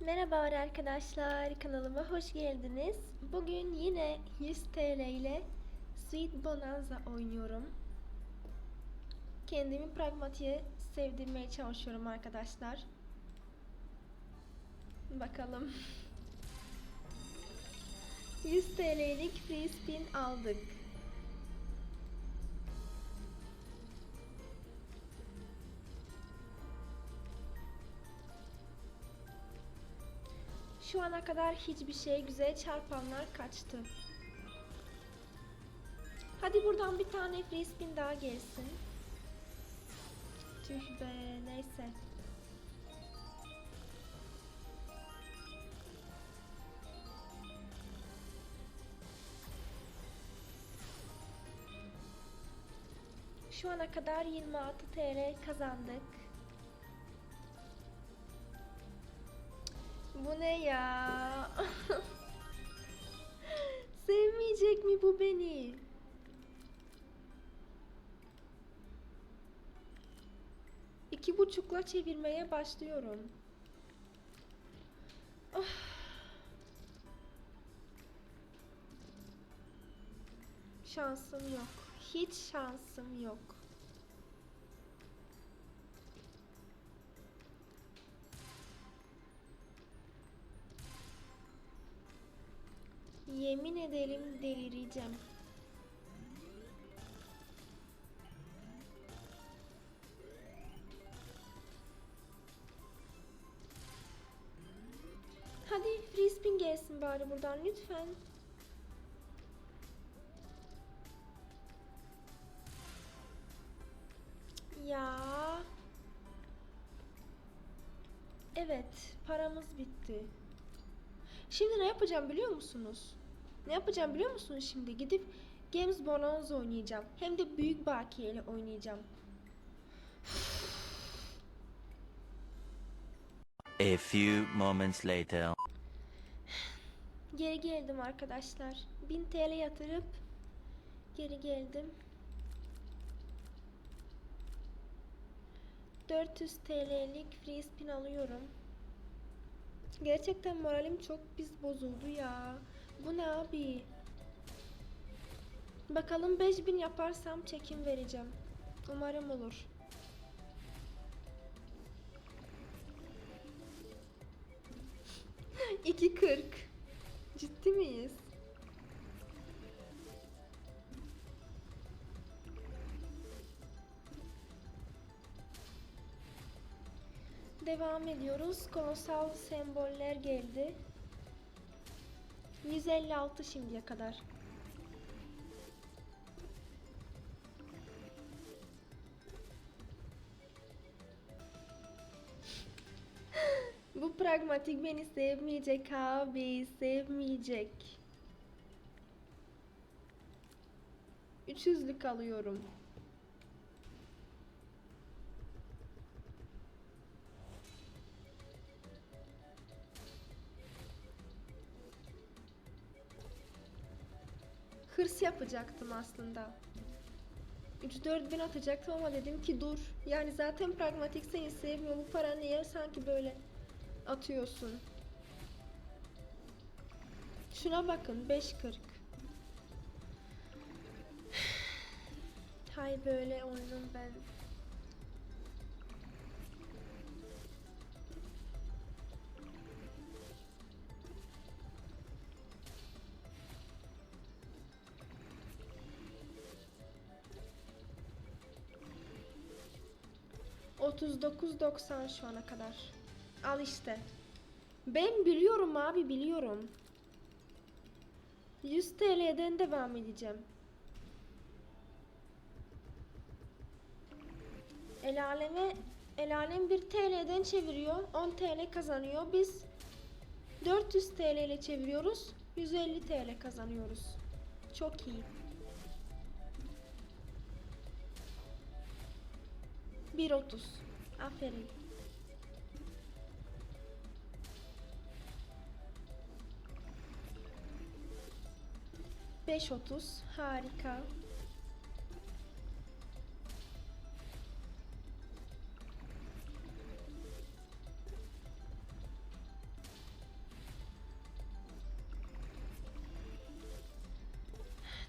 Merhabalar arkadaşlar, kanalıma hoş geldiniz. Bugün yine 100 TL ile Sweet Bonanza oynuyorum. Kendimi pragmatiğe sevdirmeye çalışıyorum arkadaşlar. Bakalım. 100 TL'lik free spin aldık. Şu ana kadar hiçbir şey güzel çarpanlar kaçtı. Hadi buradan bir tane free daha gelsin. Tüh be neyse. Şu ana kadar 26 TL kazandık. Bu ne ya? Sevmeyecek mi bu beni? İki buçukla çevirmeye başlıyorum. Ah. Şansım yok. Hiç şansım yok. Yemin ederim delireceğim. Hadi free gelsin bari buradan lütfen. Ya. Evet, paramız bitti. Şimdi ne yapacağım biliyor musunuz? Ne yapacağım biliyor musunuz şimdi? Gidip Games Bonanza oynayacağım. Hem de büyük bakiyeyle oynayacağım. A few moments later. Geri geldim arkadaşlar. 1000 TL yatırıp geri geldim. 400 TL'lik free spin alıyorum. Gerçekten moralim çok biz bozuldu ya. Bu ne abi? Bakalım 5000 yaparsam çekim vereceğim. Umarım olur. İki kırk. Ciddi miyiz? Devam ediyoruz. Konusal semboller geldi. 156 şimdiye kadar. Bu pragmatik beni sevmeyecek abi, sevmeyecek. 300'lük alıyorum. Yapacaktım aslında. 3-4 bin atacaktım ama dedim ki dur. Yani zaten pragmatik seni sevmiyor. Bu para niye sanki böyle atıyorsun? Şuna bakın 5.40. Hay böyle oyunun ben. ...39.90 şu ana kadar. Al işte. Ben biliyorum abi biliyorum. 100 TL'den devam edeceğim. El aleme El alem 1 TL'den çeviriyor. 10 TL kazanıyor. Biz 400 TL ile çeviriyoruz. 150 TL kazanıyoruz. Çok iyi. 1.30. Aferin. Beş otuz. Harika.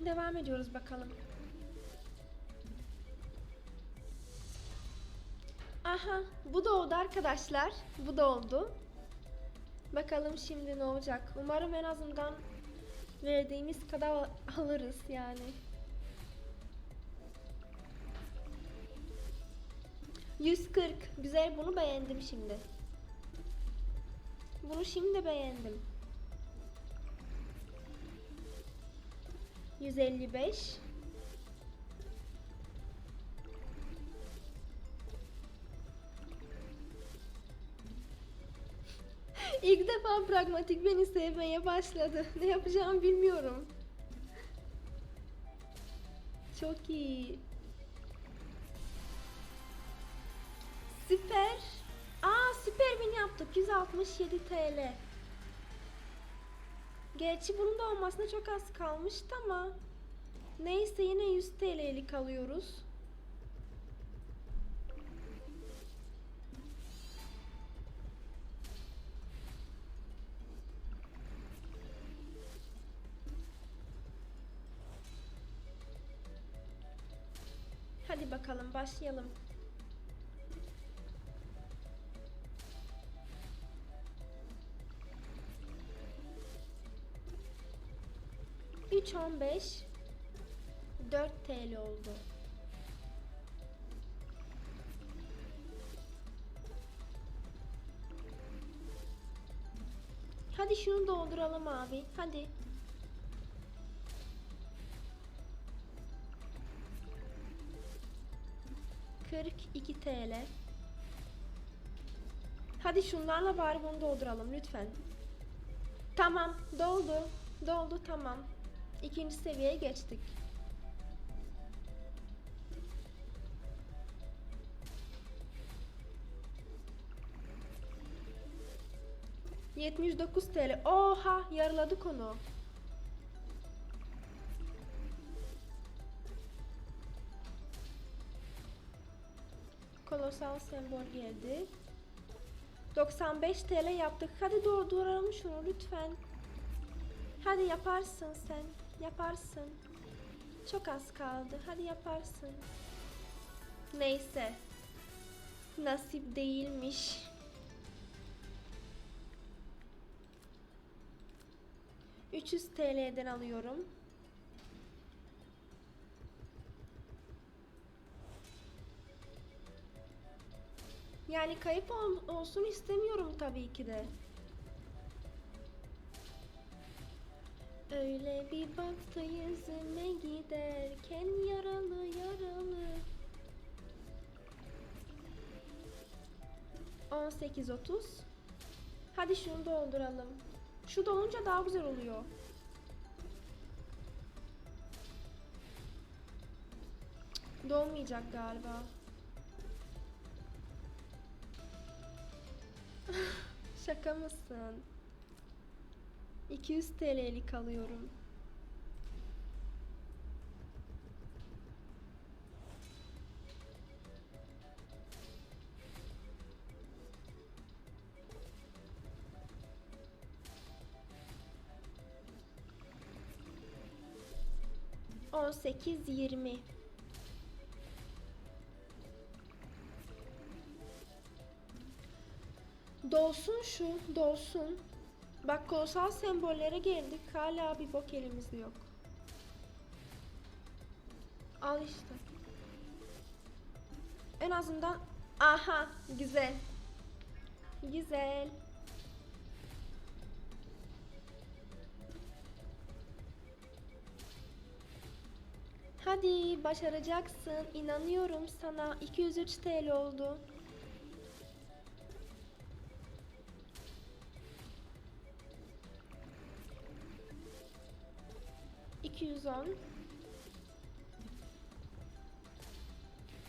Devam ediyoruz bakalım. Aha, bu da oldu arkadaşlar. Bu da oldu. Bakalım şimdi ne olacak. Umarım en azından verdiğimiz kadar alırız yani. 140. Güzel bunu beğendim şimdi. Bunu şimdi beğendim. 155. Defa pragmatik beni sevmeye başladı. Ne yapacağımı bilmiyorum. Çok iyi. Süper. Aa süper bin yaptık. 167 TL. Gerçi bunun da olmasına çok az kalmıştı ama neyse yine 100 TL'lik alıyoruz. Hadi bakalım başlayalım. Üç on beş 4 TL oldu. Hadi şunu dolduralım abi. Hadi. Kırk iki TL. Hadi şunlarla bari bunu dolduralım lütfen. Tamam, doldu. Doldu tamam. İkinci seviyeye geçtik. Yetmiş dokuz TL. Oha yarıladık onu. Kolosal sembol geldi. 95 TL yaptık. Hadi dolduralım şunu lütfen. Hadi yaparsın sen. Yaparsın. Çok az kaldı. Hadi yaparsın. Neyse. Nasip değilmiş. ...300 TL'den alıyorum. Yani kayıp ol- olsun istemiyorum tabii ki de. Öyle bir baktı yüzüme giderken yaralı yaralı. 18.30 Hadi şunu dolduralım. Şu dolunca daha güzel oluyor. Dolmayacak galiba. Şaka mısın? 200 TL'lik alıyorum. On. Dolsun şu, dolsun. Bak kolsal sembollere geldik. Hala bir bok elimizde yok. Al işte. En azından aha güzel. Güzel. Hadi başaracaksın. İnanıyorum sana. 203 TL oldu. İki yüz on.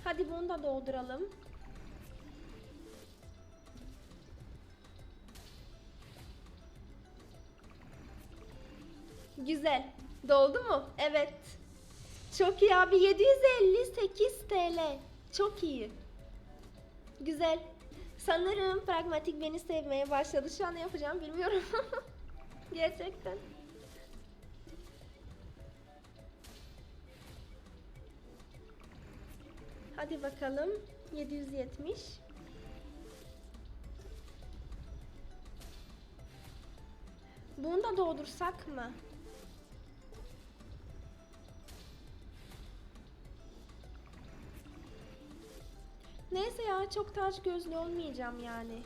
Hadi bunu da dolduralım. Güzel. Doldu mu? Evet. Çok iyi abi. 758 TL. Çok iyi. Güzel. Sanırım pragmatik beni sevmeye başladı. Şu an ne yapacağım bilmiyorum. Gerçekten. Hadi bakalım. 770. Bunu da doldursak mı? Neyse ya çok taş gözlü olmayacağım yani.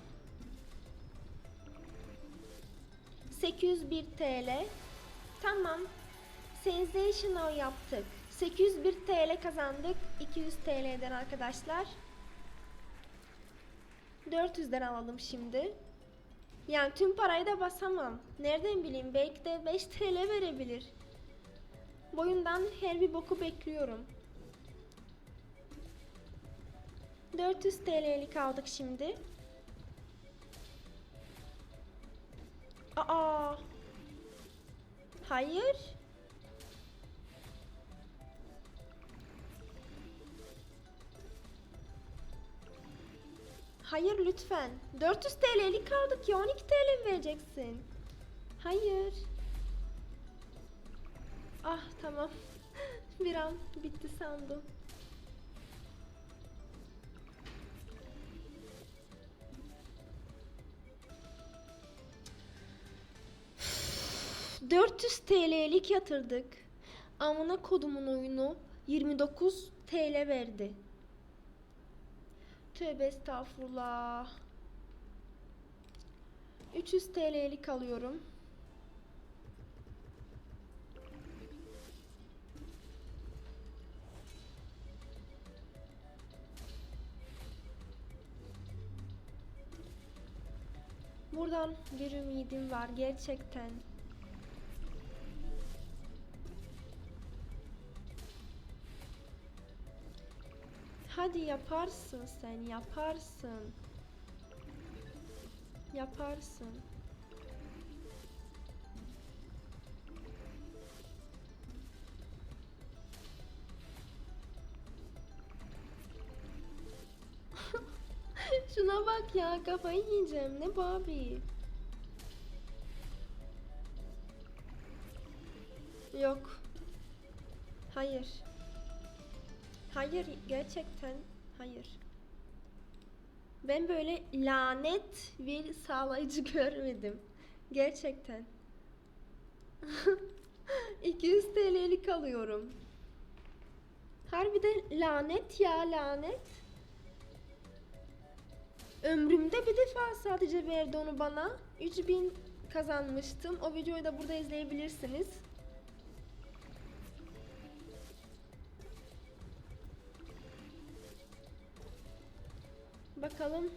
801 TL. Tamam. Sensational yaptık. 801 TL kazandık. 200 TL'den arkadaşlar. 400'den alalım şimdi. Yani tüm parayı da basamam. Nereden bileyim belki de 5 TL verebilir. Boyundan her bir boku bekliyorum. 400 TL'lik aldık şimdi. Aa. Hayır. Hayır lütfen. 400 TL'lik aldık ya 12 TL mi vereceksin? Hayır. Ah tamam. Bir an bitti sandım. Üf, 400 TL'lik yatırdık. Amına kodumun oyunu 29 TL verdi. Tövbe estağfurullah. 300 TL'lik alıyorum. Buradan bir ümidim var gerçekten. Hadi yaparsın sen, yaparsın. Yaparsın. Şuna bak ya, kafayı yiyeceğim. Ne bu Hayır gerçekten hayır. Ben böyle lanet bir sağlayıcı görmedim. Gerçekten. 200 TL'lik alıyorum. Harbiden lanet ya lanet. Ömrümde bir defa sadece verdi onu bana. 3000 kazanmıştım. O videoyu da burada izleyebilirsiniz. Bakalım.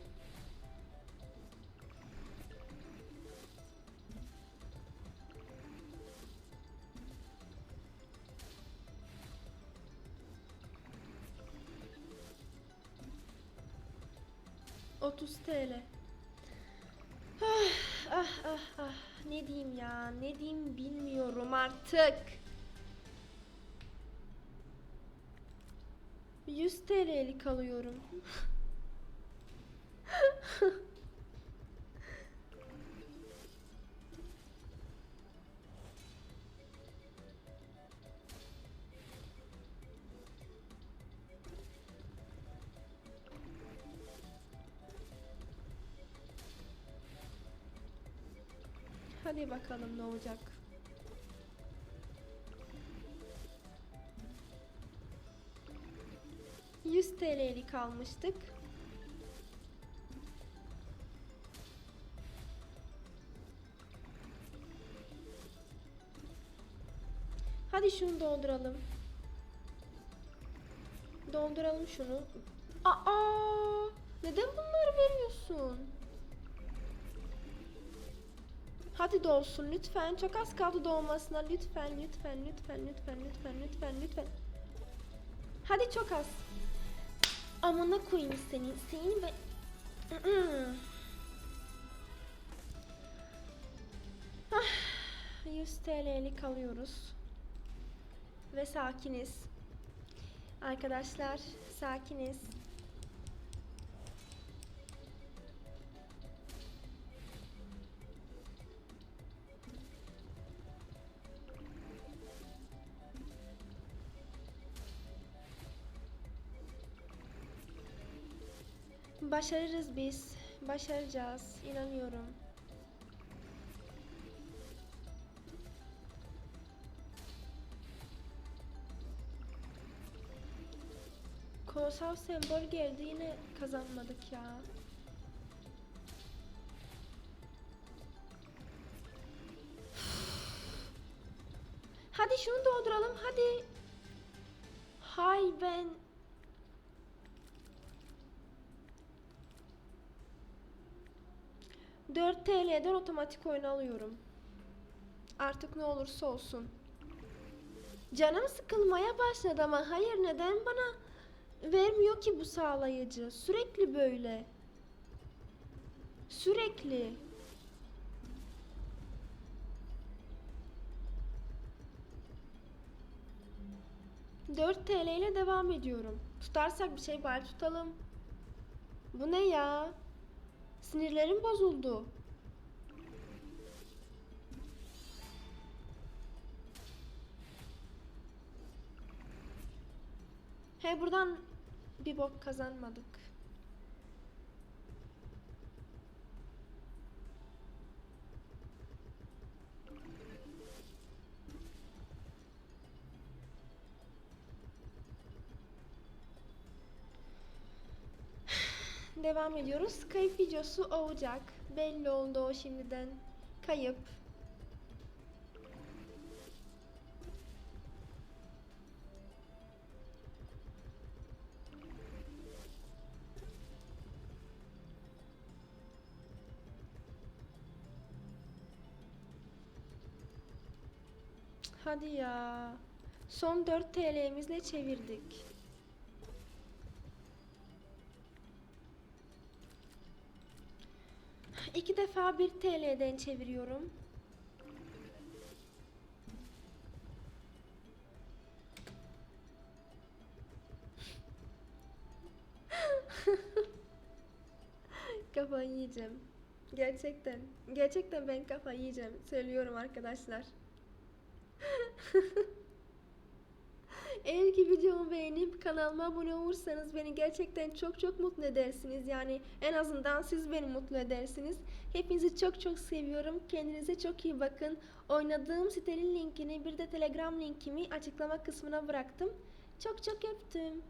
Otuz TL. Ah, ah, ah, ah. Ne diyeyim ya? Ne diyeyim bilmiyorum artık. 100 TL'lik alıyorum. Hadi bakalım ne olacak. Yüz TL'lik almıştık. Hadi şunu dolduralım. Dolduralım şunu. Aa! Neden bunları veriyorsun? Hadi dolsun lütfen. Çok az kaldı dolmasına. Lütfen, lütfen, lütfen, lütfen, lütfen, lütfen, lütfen. Hadi çok az. Amına koyayım seni. Seni ben... ah, 100 TL'lik alıyoruz. Ve sakiniz. Arkadaşlar sakiniz. Başarırız biz. Başaracağız. İnanıyorum. Kolosal sembol geldi yine kazanmadık ya. Hadi şunu dolduralım hadi. Hay ben ...4 TL'den otomatik oyun alıyorum. Artık ne olursa olsun. Canım sıkılmaya başladı ama hayır neden bana vermiyor ki bu sağlayıcı? Sürekli böyle. Sürekli. Dört TL ile devam ediyorum. Tutarsak bir şey bari tutalım. Bu ne ya? Sinirlerim bozuldu. He buradan bir bok kazanmadık. Devam ediyoruz. Kayıp videosu olacak. Belli oldu o şimdiden. Kayıp. Hadi ya. Son 4 TL'mizle çevirdik. Defa 1 TL'den çeviriyorum. Kafayı yiyeceğim. Gerçekten. Gerçekten ben kafayı yiyeceğim. Söylüyorum arkadaşlar. Eğer ki videomu beğenip kanalıma abone olursanız beni gerçekten çok çok mutlu edersiniz. Yani en azından siz beni mutlu edersiniz. Hepinizi çok çok seviyorum. Kendinize çok iyi bakın. Oynadığım sitenin linkini bir de telegram linkimi açıklama kısmına bıraktım. Çok çok öptüm.